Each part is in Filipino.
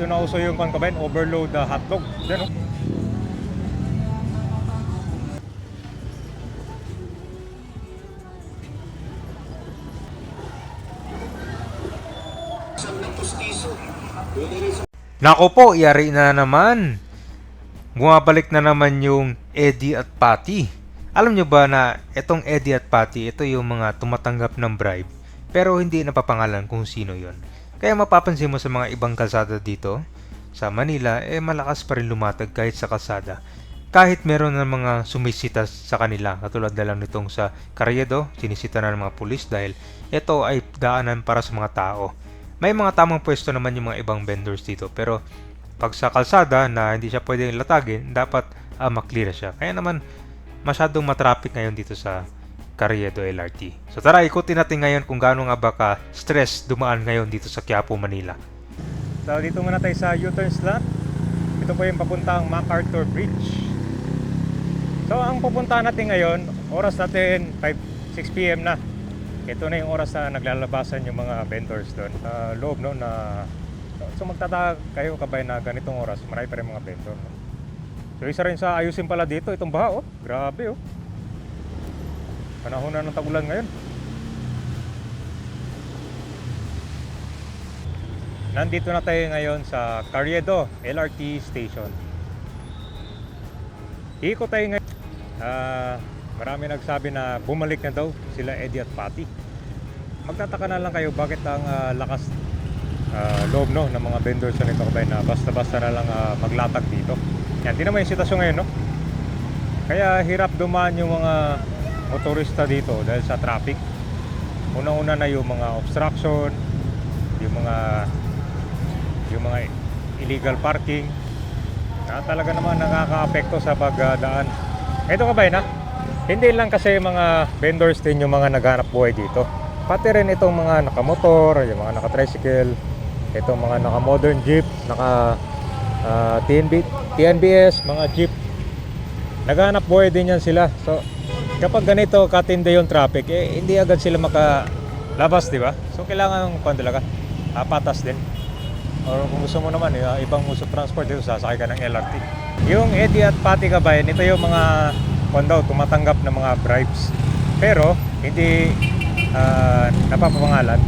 Dito na uso yung kwan kabayan, overload uh, hotdog. Yan oh. Nako po, yari na naman. Bumabalik na naman yung Eddie at Patty. Alam nyo ba na itong Eddie at Patty, ito yung mga tumatanggap ng bribe, pero hindi napapangalan kung sino yon. Kaya mapapansin mo sa mga ibang kalsada dito, sa Manila, eh malakas pa rin lumatag kahit sa kalsada. Kahit meron ng mga sumisita sa kanila, katulad na lang nitong sa Carriedo, sinisita na ng mga pulis dahil ito ay daanan para sa mga tao. May mga tamang pwesto naman yung mga ibang vendors dito, pero pag sa kalsada na hindi siya pwedeng latagin, dapat uh, maklear siya. Kaya naman masyadong matraffic ngayon dito sa Carriedo LRT. So tara, ikutin natin ngayon kung gaano nga ba ka stress dumaan ngayon dito sa Quiapo, Manila. So dito muna tayo sa U-turn slot. Ito po yung papuntang MacArthur Bridge. So ang pupuntahan natin ngayon, oras natin 5, 6 p.m. na. Ito na yung oras na naglalabasan yung mga vendors doon. Sa loob no na So magtataka kayo kabay na ganitong oras, marami pa rin mga vendor. So isa rin sa ayusin pala dito, itong baha oh. Grabe oh. Panahon na ng tagulan ngayon. Nandito na tayo ngayon sa Carriedo LRT Station. Ikot tayo ngayon. Ah, marami nagsabi na bumalik na daw sila Eddie at Patty. Magtataka na lang kayo bakit ang ah, lakas ah, loob no ng mga vendors na nito kabay na basta-basta na lang ah, maglatag dito. Yan, di naman yung sitwasyon ngayon no. Kaya hirap dumaan yung mga motorista dito dahil sa traffic. Unang-una na yung mga obstruction, yung mga yung mga illegal parking na talaga naman nakaka-apekto sa pagdaan. Ito ka ba na? Hindi lang kasi mga vendors din yung mga naghanap buhay dito. Pati rin itong mga nakamotor, yung mga naka-tricycle, itong mga naka-modern jeep, naka ah, TNB, TNBS, mga jeep. Naghanap buhay din yan sila. So, kapag ganito katindi yung traffic, eh, hindi agad sila makalabas, di ba? So, kailangan kung talaga, ah, din. Or kung gusto mo naman, eh, ibang uso transport dito, sasakay ka ng LRT. Yung Eddie at Patty Kabayan, ito yung mga kung daw, tumatanggap ng mga bribes. Pero, hindi ah, napapapangalan.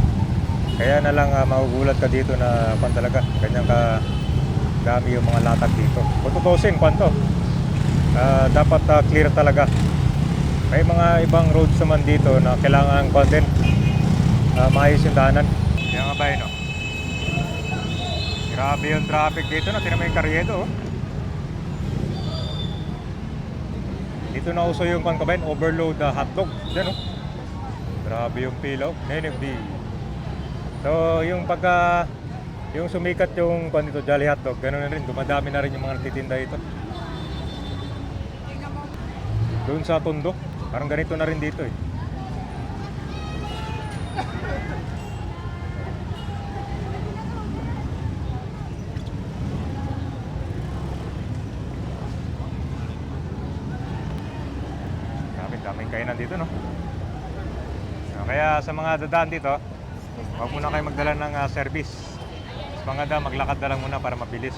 Kaya na lang uh, magugulat ka dito na kung talaga, ganyan ka dami yung mga latag dito. Kung tutusin, kung to, ah, dapat ah, clear talaga. May mga ibang roads naman dito na kailangan kung din, ah, maayos yung daanan. Kaya nga ba yun, oh? Grabe yung traffic dito na, tinan mo yung karyedo, oh. Dito na uso yung kwan kabayan, overload uh, hotdog. Yan oh. Grabe yung pilaw. NFD. So yung pagka yung sumikat yung kwan dito, Jolly Hotdog, ganoon na rin, dumadami na rin yung mga nagtitinda dito. Doon sa Tondo, parang ganito na rin dito eh. Kainan dito, no? Kaya sa mga dadaan dito, huwag muna kayo magdala ng ah, service. Mas maganda, maglakad na lang muna para mabilis.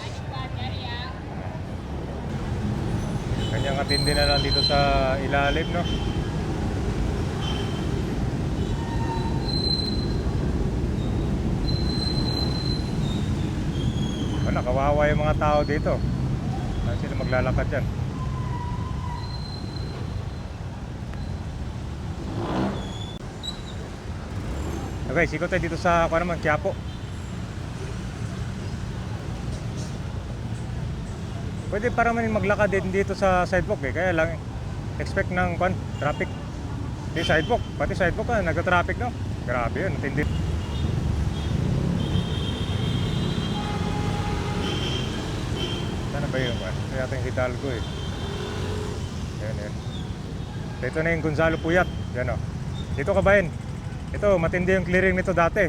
Kanyang atindi na lang dito sa ilalim, no? Wala, kawawa yung mga tao dito. Saan sila maglalakad dyan? Okay, sikot tayo dito sa ako naman, Quiapo. Pwede para man maglakad din dito sa sidewalk eh. Kaya lang expect ng kwan, traffic. Di sidewalk, pati sidewalk ah, nagka-traffic no. Grabe yun, tindi. Sana ba yun? Ito yata yung Hidalgo eh. Yan, yan. Ito na yung Gonzalo Puyat. Yan o. Dito ka ba yun? Ito, matindi yung clearing nito dati.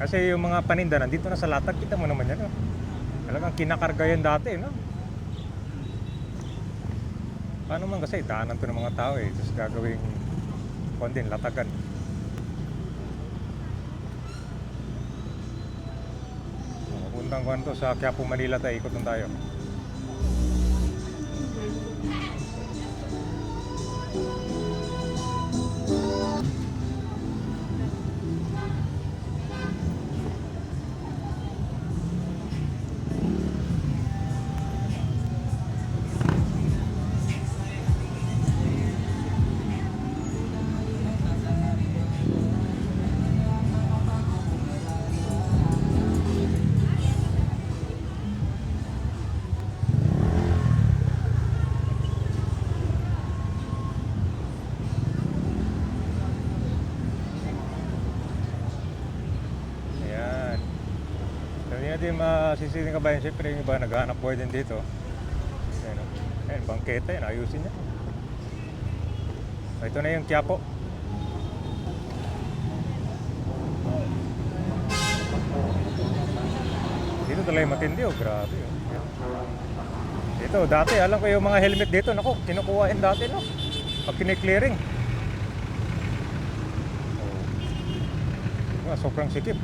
Kasi yung mga paninda nandito na sa latag, kita mo naman yan. No? Talagang kinakarga yan dati, no? Paano man kasi, daanan to ng mga tao eh. Tapos gagawing kondin, latagan. Papunta Hanggang kung ano to, sa Quiapo, Manila tayo, ikot lang tayo. Ayan. Natin masisiling kabayan. Siyempre, yung iba naghahanap buhay din dito. Ayan, oh. Ayan, bangketa yan. Ayusin niya. Ito na yung Quiapo. Dito talaga matindi oh. Grabe oh. Dito, dati, alam ko yung mga helmet dito. Nako, kinukuha yun dati no. Pag kiniklearing. Oh. Ah, sobrang sikip.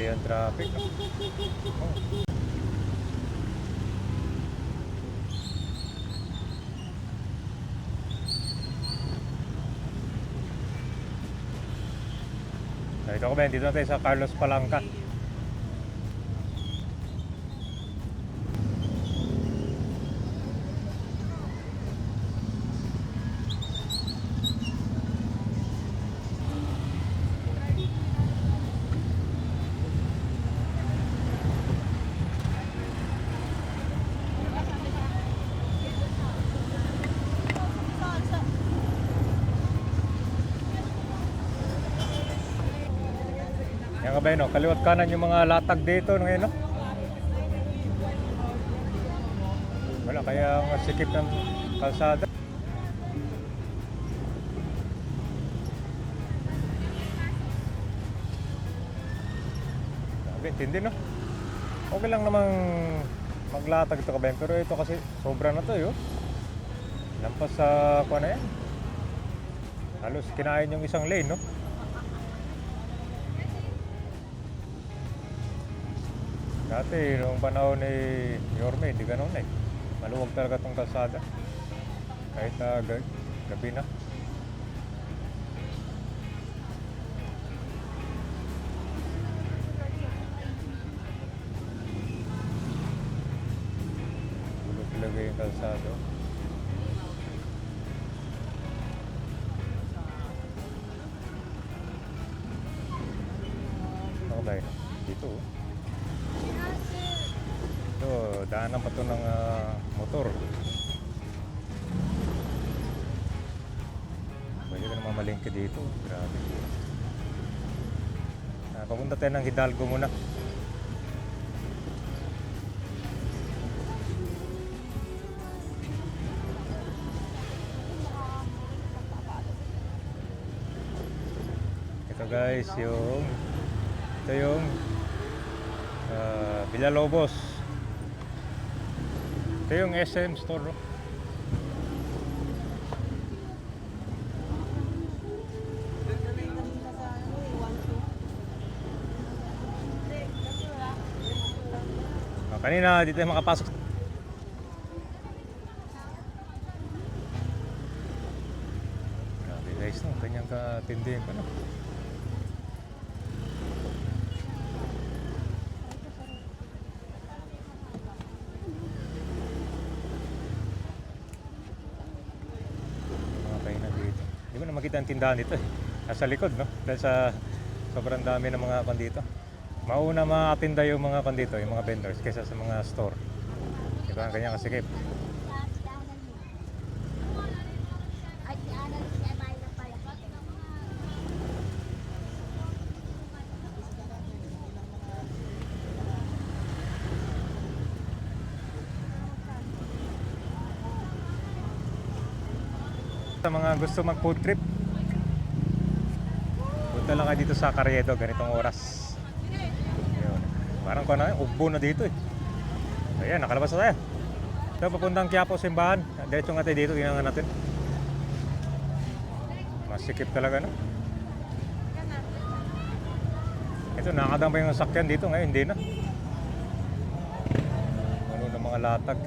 Grabe yung traffic. Oh. So, ito ko ba, dito na sa Carlos Palanca. Yan ka ba yun, oh? kaliwat kanan yung mga latag dito ngayon, no? Wala, kaya ang sikip ng kalsada. Grabe, tindi, no? Okay lang namang maglatag ito kabayan, pero ito kasi sobra na to, yo. Lampas sa, kuha na yan. Halos kinain yung isang lane, no? Dati, noong panahon ni Yorme, hindi ganun eh. Maluwag talaga itong kalsada. Kahit ga- gabi na. Gulo talaga yung kalsado. Daanan pa to ng ah, motor. Pwede ka naman malingke dito. Grabe. Ah, papunta tayo ng Hidalgo muna. Ito guys, yung ito yung uh, Villalobos. Ito yung SM store. no? Ah, kanina dito makapasok. Grabe guys, no? Kanyang katindihin pa no? mga kainan dito. Hindi mo na makita ang tindahan dito eh. Nasa likod, no? Dahil sa sobrang dami ng mga kan dito. Mauna makatinda yung mga kan dito, yung mga vendors, kaysa sa mga store. Di ba? Ang kanyang kasikip. Ay, si Ana, si Amay na pala. Mga gusto mag food trip, punta lang kayo dito sa Carriedo, ganitong oras. Yun. Parang kung ano, ugbo na dito eh. Ayan, nakalabas na tayo. Ito, papuntang Quiapo, simbahan. Diretso nga tayo dito, tingnan nga natin. Masikip talaga, no? Ito, nakakadang pa yung sakyan dito. Ngayon, hindi na. Ano ng mga latag.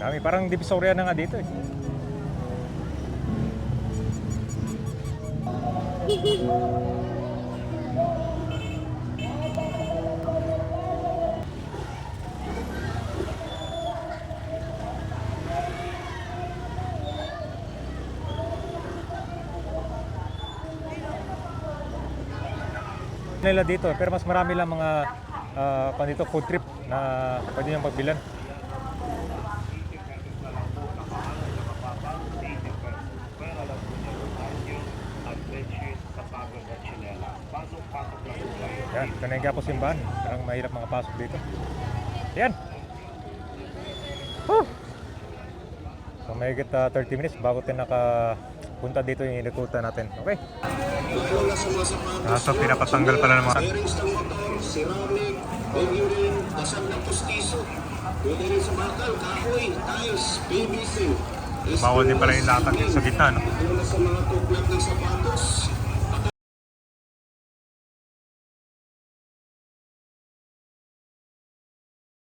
Dami, parang divisoria na nga dito eh. Nila dito pero mas marami lang mga uh, dito food trip na pwede niyang pagbilan. Yan, ito na yung simbahan. Parang mahirap makapasok dito. Yan. Whew! So may higit ah, 30 minutes bago tayo nakapunta dito yung inikutan natin. Okay? Ah, so pinapatanggal pala ng mga Bearings ng motor, ceramic, bearing, dasal ng pustiso. Pwede rin sa bakal, kahoy, tiles, PVC. bawal din pala yung latag sa gitna, no? Ito na sa mga tuklap ng sapatos,